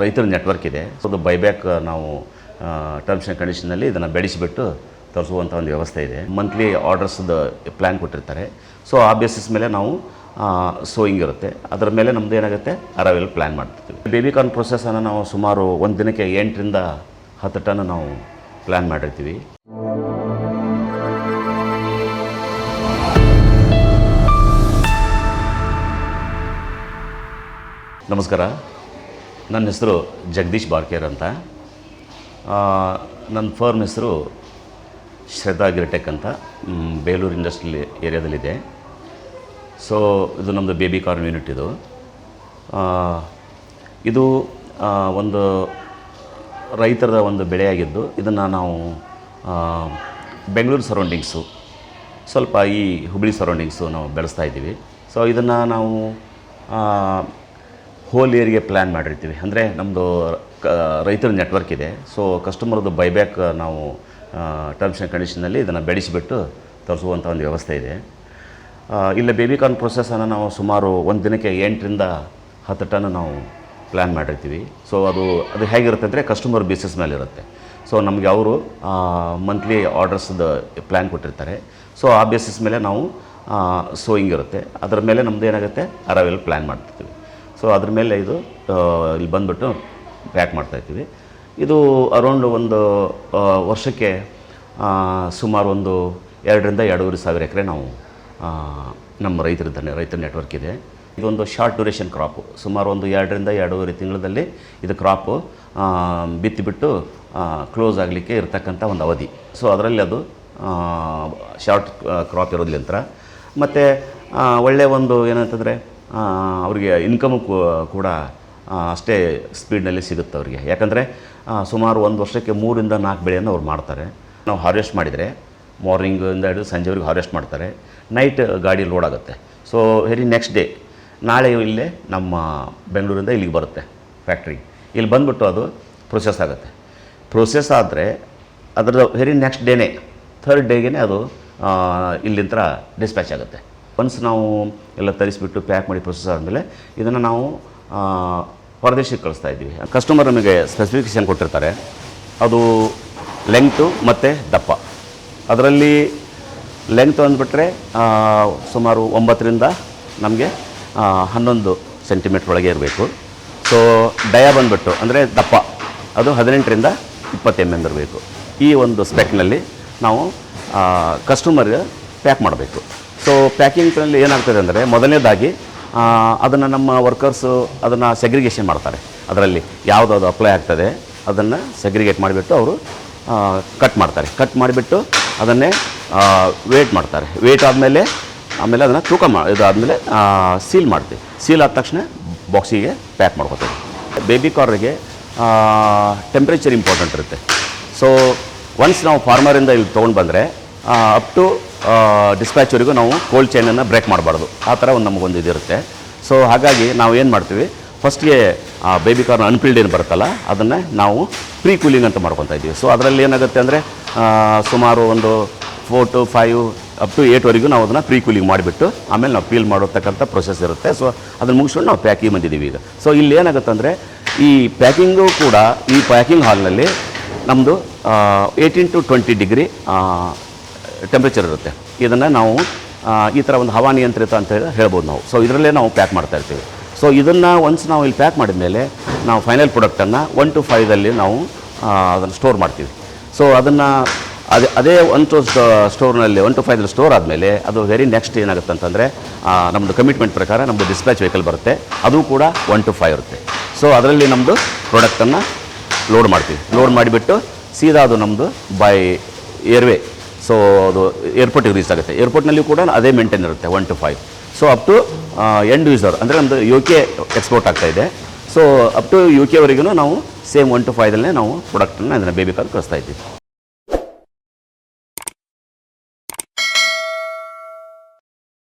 ರೈತರ ನೆಟ್ವರ್ಕ್ ಇದೆ. ಸೊ ಅದು ಬೈಬ್ಯಾಕ್ ನಾವು ಟರ್ಮ್ಸ್ ಆ್ಯಂಡ್ ಕಂಡೀಷನಲ್ಲಿ ಇದನ್ನು ಬೆಳೆಸಿಬಿಟ್ಟು ತರಿಸುವಂಥ ಒಂದು ವ್ಯವಸ್ಥೆ ಇದೆ. ಮಂತ್ಲಿ ಆರ್ಡರ್ಸ್ದು ಪ್ಲ್ಯಾನ್ ಕೊಟ್ಟಿರ್ತಾರೆ. ಸೊ ಆ ಬೇಸಿಸ್ ಮೇಲೆ ನಾವು ಸೋಯಿಂಗ್ ಇರುತ್ತೆ. ಅದರ ಮೇಲೆ ನಮ್ಮದು ಏನಾಗುತ್ತೆ? ಅರವೆಲ್ ಪ್ಲ್ಯಾನ್ ಮಾಡ್ತಿರ್ತೀವಿ. ಬೇಬಿ ಕಾರ್ನ್ ಪ್ರೊಸೆಸನ್ನು ನಾವು ಸುಮಾರು ಒಂದು ದಿನಕ್ಕೆ ಎಂಟರಿಂದ ಹತ್ತು ಟನ್ ನಾವು ಪ್ಲ್ಯಾನ್ ಮಾಡಿರ್ತೀವಿ. ನಮಸ್ಕಾರ. ನನ್ನ ಹೆಸರು ಜಗದೀಶ್ ಬಾರ್ಕೇರ್ ಅಂತ. ನನ್ನ ಫರ್ಮ್ ಹೆಸರು ಶ್ರದ್ಧಾ ಗಿರ್ಟೆಕ್ ಅಂತ. ಬೇಲೂರು ಇಂಡಸ್ಟ್ರಿಯಲ್ ಏರಿಯಾದಲ್ಲಿದೆ. ಸೊ ಇದು ನಮ್ಮದು ಬೇಬಿ ಕಾರ್ನ್ ಯೂನಿಟ್ ಇದು. ಇದು ಒಂದು ರೈತರದ ಒಂದು ಬೆಳೆಯಾಗಿದ್ದು, ಇದನ್ನು ನಾವು ಬೆಂಗಳೂರು ಸರೌಂಡಿಂಗ್ಸು ಸ್ವಲ್ಪ ಈ ಹುಬ್ಳಿ ಸರೌಂಡಿಂಗ್ಸು ನಾವು ಬೆಳೆಸ್ತಾ ಇದ್ದೀವಿ. ಸೊ ಇದನ್ನು ನಾವು ಹೋಲ್ ಇಯರ್ಗೆ ಪ್ಲ್ಯಾನ್ ಮಾಡಿರ್ತೀವಿ. ಅಂದರೆ ನಮ್ಮದು ಕ, ರೈತರ ನೆಟ್ವರ್ಕ್ ಇದೆ. ಸೊ ಕಸ್ಟಮರ್ದು ಬೈಬ್ಯಾಕ್ ನಾವು ಟರ್ಮ್ಸ್ ಆ್ಯಂಡ್ ಕಂಡೀಷನಲ್ಲಿ ಇದನ್ನು ಬೆಳೆಸಿಬಿಟ್ಟು ತರಿಸುವಂಥ ಒಂದು ವ್ಯವಸ್ಥೆ ಇದೆ. ಇಲ್ಲ ಇಲ್ಲಿ ಬೇಬಿ ಕಾರ್ನ್ ಪ್ರೊಸೆಸನ್ನು ನಾವು ಸುಮಾರು ಒಂದು ದಿನಕ್ಕೆ ಎಂಟರಿಂದ ಹತ್ತು ಟನ್ ನಾವು ಪ್ಲ್ಯಾನ್ ಮಾಡಿರ್ತೀವಿ. ಸೊ ಅದು ಅದು ಹೇಗಿರುತ್ತೆ ಅಂದರೆ ಕಸ್ಟಮರ್ ಬೇಸಿಸ್ ಮೇಲೆ ಇರುತ್ತೆ ಸೊ ನಮಗೆ ಅವರು ಮಂತ್ಲಿ ಆರ್ಡರ್ಸ್ದು ಪ್ಲ್ಯಾನ್ ಕೊಟ್ಟಿರ್ತಾರೆ. ಸೊ ಆ ಬೇಸಿಸ್ ಮೇಲೆ ನಾವು ಸೋಯಿಂಗ್ ಇರುತ್ತೆ. ಅದರ ಮೇಲೆ ನಮ್ಮದು ಏನಾಗುತ್ತೆ? ಅರವೆಲ್ ಪ್ಲ್ಯಾನ್ ಮಾಡ್ತಿರ್ತೀವಿ. ಸೊ ಅದ್ರ ಮೇಲೆ ಇದು ಇಲ್ಲಿ ಬಂದುಬಿಟ್ಟು ಪ್ಯಾಕ್ ಮಾಡ್ತಾಯಿದ್ದೀವಿ ಇದು ಅರೌಂಡ್ ಒಂದು ವರ್ಷಕ್ಕೆ ಸುಮಾರು ಒಂದು ಎರಡರಿಂದ ಎರಡೂವರೆ ಸಾವಿರ ಎಕರೆ ನಾವು ನಮ್ಮ ರೈತರ ರೈತರ ನೆಟ್ವರ್ಕ್ ಇದೆ. ಇದೊಂದು ಶಾರ್ಟ್ ಡ್ಯೂರೇಷನ್ ಕ್ರಾಪು ಸುಮಾರು ಒಂದು ಎರಡರಿಂದ ಎರಡೂವರೆ ತಿಂಗಳಲ್ಲಿ ಇದು ಕ್ರಾಪು ಬಿತ್ತಿಬಿಟ್ಟು ಕ್ಲೋಸ್ ಆಗಲಿಕ್ಕೆ ಇರತಕ್ಕಂಥ ಒಂದು ಅವಧಿ. ಸೊ ಅದರಲ್ಲಿ ಅದು ಶಾರ್ಟ್ ಕ್ರಾಪ್ ಇರೋದ್ಲಿಂತ ಮತ್ತು ಒಳ್ಳೆಯ ಒಂದು ಏನಂತಂದರೆ ಅವರಿಗೆ ಇನ್ಕಮು ಕೂಡ ಅಷ್ಟೇ ಸ್ಪೀಡ್ನಲ್ಲಿ ಸಿಗುತ್ತೆ ಅವರಿಗೆ. ಯಾಕಂದರೆ ಸುಮಾರು ಒಂದು ವರ್ಷಕ್ಕೆ ಮೂರಿಂದ ನಾಲ್ಕು ಬೆಳೆಯನ್ನು ಅವ್ರು ಮಾಡ್ತಾರೆ. ನಾವು ಹಾರ್ವೆಸ್ಟ್ ಮಾಡಿದರೆ ಮಾರ್ನಿಂಗಿಂದ ಹಿಡಿದು ಸಂಜೆವರೆಗೆ ಹಾರ್ವೆಸ್ಟ್ ಮಾಡ್ತಾರೆ. ನೈಟ್ ಗಾಡಿ ಲೋಡ್ ಆಗುತ್ತೆ. ಸೊ ವೆರಿ ನೆಕ್ಸ್ಟ್ ಡೇ ನಾಳೆ ಇಲ್ಲೇ ನಮ್ಮ ಬೆಂಗಳೂರಿಂದ ಇಲ್ಲಿಗೆ ಬರುತ್ತೆ ಫ್ಯಾಕ್ಟ್ರಿ ಇಲ್ಲಿ ಬಂದುಬಿಟ್ಟು ಅದು ಪ್ರೊಸೆಸ್ ಆಗುತ್ತೆ. ಪ್ರೊಸೆಸ್ ಆದರೆ ಅದರ ವೆರಿ ನೆಕ್ಸ್ಟ್ ಡೇನೇ ಥರ್ಡ್ ಡೇಗೆ ಅದು ಇಲ್ಲಿಂದ ಡಿಸ್ಪ್ಯಾಚ್ ಆಗುತ್ತೆ. ಒನ್ಸ್ ನಾವು ಎಲ್ಲ ತರಿಸಿಬಿಟ್ಟು ಪ್ಯಾಕ್ ಮಾಡಿ ಪ್ರೊಸೆಸ್ ಆದಮೇಲೆ ಇದನ್ನು ನಾವು ಹೊರದೇಶಕ್ಕೆ ಕಳಿಸ್ತಾ ಇದ್ದೀವಿ. ಕಸ್ಟಮರ್ ನಮಗೆ ಸ್ಪೆಸಿಫಿಕೇಷನ್ ಕೊಟ್ಟಿರ್ತಾರೆ. ಅದು ಲೆಂಗ್ತು ಮತ್ತು ದಪ್ಪ. ಅದರಲ್ಲಿ ಲೆಂಗ್ತ್ ಅಂದ್ಬಿಟ್ರೆ ಸುಮಾರು ಒಂಬತ್ತರಿಂದ ನಮಗೆ ಹನ್ನೊಂದು ಸೆಂಟಿಮೀಟ್ರ್ ಒಳಗೆ ಇರಬೇಕು. ಸೊ ಡಯ ಬಂದ್ಬಿಟ್ಟು, ಅಂದರೆ ದಪ್ಪ, ಅದು ಹದಿನೆಂಟರಿಂದ ಇಪ್ಪತ್ತು ಎಂ ಎಂ ಇರಬೇಕು. ಈ ಒಂದು ಸ್ಪೆಕ್ನಲ್ಲಿ ನಾವು ಕಸ್ಟಮರ್ಗೆ ಪ್ಯಾಕ್ ಮಾಡಬೇಕು. ಸೊ ಪ್ಯಾಕಿಂಗ್ನಲ್ಲಿ ಏನಾಗ್ತದೆ ಅಂದರೆ ಮೊದಲನೇದಾಗಿ ಅದನ್ನು ನಮ್ಮ ವರ್ಕರ್ಸು ಅದನ್ನು ಸೆಗ್ರಿಗೇಷನ್ ಮಾಡ್ತಾರೆ. ಅದರಲ್ಲಿ ಯಾವುದಾದ್ರು ಅಪ್ಲೈ ಆಗ್ತದೆ, ಅದನ್ನು ಸೆಗ್ರಿಗೇಟ್ ಮಾಡಿಬಿಟ್ಟು ಅವರು ಕಟ್ ಮಾಡ್ತಾರೆ. ಕಟ್ ಮಾಡಿಬಿಟ್ಟು ಅದನ್ನೇ ವೇಟ್ ಮಾಡ್ತಾರೆ. ವೇಟ್ ಆದಮೇಲೆ, ಆಮೇಲೆ ಅದನ್ನು ತೂಕ ಮಾ, ಇದಾದಮೇಲೆ ಸೀಲ್ ಮಾಡ್ತೀವಿ. ಸೀಲ್ ಆದ ತಕ್ಷಣ ಬಾಕ್ಸಿಗೆ ಪ್ಯಾಕ್ ಮಾಡ್ಕೋತೀವಿ. ಬೇಬಿ ಕಾರ್ರಿಗೆ ಟೆಂಪ್ರೇಚರ್ ಇಂಪಾರ್ಟೆಂಟ್ ಇರುತ್ತೆ. ಸೊ ಒನ್ಸ್ ನಾವು ಫಾರ್ಮರಿಂದ ಇಲ್ಲಿ ತೊಗೊಂಡು ಬಂದರೆ ಅಪ್ ಟು ಡಿಸ್ಪ್ಯಾಚ್ವರೆಗೂ ನಾವು ಕೋಲ್ಡ್ ಚೈನನ್ನು ಬ್ರೇಕ್ ಮಾಡಬಾರ್ದು. ಆ ಥರ ಒಂದು ನಮಗೊಂದು ಇದಿರುತ್ತೆ. ಸೊ ಹಾಗಾಗಿ ನಾವು ಏನು ಮಾಡ್ತೀವಿ? ಫಸ್ಟ್ಗೆ ಬೇಬಿ ಕಾರ್ನ್ ಅನ್ಪಿಲ್ಡ್ ಏನು ಬರುತ್ತಲ್ಲ, ಅದನ್ನು ನಾವು ಪ್ರೀ ಕೂಲಿಂಗ್ ಅಂತ ಮಾಡ್ಕೊತಾ ಇದ್ದೀವಿ. ಸೊ ಅದರಲ್ಲಿ ಏನಾಗುತ್ತೆ ಅಂದರೆ ಸುಮಾರು ಒಂದು four to five up to ಏಟ್ವರೆಗೂ ನಾವು ಅದನ್ನು ಪ್ರೀ ಕೂಲಿಂಗ್ ಮಾಡಿಬಿಟ್ಟು, ಆಮೇಲೆ ನಾವು ಪೀಲ್ ಮಾಡತಕ್ಕಂಥ ಪ್ರೊಸೆಸ್ ಇರುತ್ತೆ. ಸೊ ಅದನ್ನು ಮುಗಿಸ್ಕೊಂಡು ನಾವು ಪ್ಯಾಕಿಂಗ್ ಬಂದಿದ್ದೀವಿ ಈಗ. ಸೊ ಇಲ್ಲಿ ಏನಾಗುತ್ತೆ ಅಂದರೆ, ಈ ಪ್ಯಾಕಿಂಗು ಕೂಡ ಈ ಪ್ಯಾಕಿಂಗ್ ಹಾಲ್ನಲ್ಲಿ ನಮ್ಮದು eighteen to twenty degree temperature ಇರುತ್ತೆ. ಇದನ್ನು ನಾವು ಈ ಥರ ಒಂದು ಹವಾನಿಯಂತ್ರಿತ ಅಂತ ಹೇಳಿ ಹೇಳ್ಬೋದು ನಾವು. ಸೊ ಇದರಲ್ಲೇ ನಾವು ಪ್ಯಾಕ್ ಮಾಡ್ತಾ ಇರ್ತೀವಿ. ಸೊ ಇದನ್ನು ಒನ್ಸ್ ನಾವು ಇಲ್ಲಿ ಪ್ಯಾಕ್ ಮಾಡಿದ ಮೇಲೆ ನಾವು ಫೈನಲ್ ಪ್ರಾಡಕ್ಟನ್ನು ಒನ್ ಟು ಫೈದಲ್ಲಿ ನಾವು ಅದನ್ನು ಸ್ಟೋರ್ ಮಾಡ್ತೀವಿ. ಸೊ ಅದನ್ನು ಅದೇ ಅದೇ ಒನ್ ಟು ಸ್ಟೋರ್ನಲ್ಲಿ ಒನ್ ಟು ಫೈವ್ನಲ್ಲಿ ಸ್ಟೋರ್ ಆದಮೇಲೆ ಅದು ವೆರಿ ನೆಕ್ಸ್ಟ್ ಏನಾಗುತ್ತೆ ಅಂತಂದರೆ ನಮ್ಮದು ಕಮಿಟ್ಮೆಂಟ್ ಪ್ರಕಾರ ನಮ್ಮದು ಡಿಸ್ಪ್ಯಾಚ್ ವೆಹಿಕಲ್ ಬರುತ್ತೆ. ಅದು ಕೂಡ ಒನ್ ಟು ಫೈವ್ ಇರುತ್ತೆ. ಸೊ ಅದರಲ್ಲಿ ನಮ್ಮದು ಪ್ರಾಡಕ್ಟನ್ನು ಲೋಡ್ ಮಾಡ್ತೀವಿ. ಲೋಡ್ ಮಾಡಿಬಿಟ್ಟು ಸೀದಾ ಅದು ನಮ್ಮದು ಬೈ ಏರ್ವೇ ಸೊ ಅದು ಏರ್ಪೋರ್ಟಿಗೆ ರೀಚ್ ಆಗುತ್ತೆ. ಏರ್ಪೋರ್ಟ್ನಲ್ಲಿ ಕೂಡ ಅದೇ ಮೇಂಟೈನ್ ಇರುತ್ತೆ one two five so up to end user ಅಂದರೆ ನಮ್ಮದು ಯು ಕೆ ಎಕ್ಸ್ಪೋರ್ಟ್ ಇದೆ. ಸೊ ಅಪ್ ಟು ಯು ಕೆವರೆಗೂ ನಾವು ಸೇಮ್ ಒನ್ ಟು ಫೈವ್ದಲ್ಲೇ ನಾವು ಪ್ರಾಡಕ್ಟನ್ನು ಅದನ್ನು ಬೇಬಿ ಕಾಲ್ ಕಳಿಸ್ತಾ ಇದ್ದೀವಿ.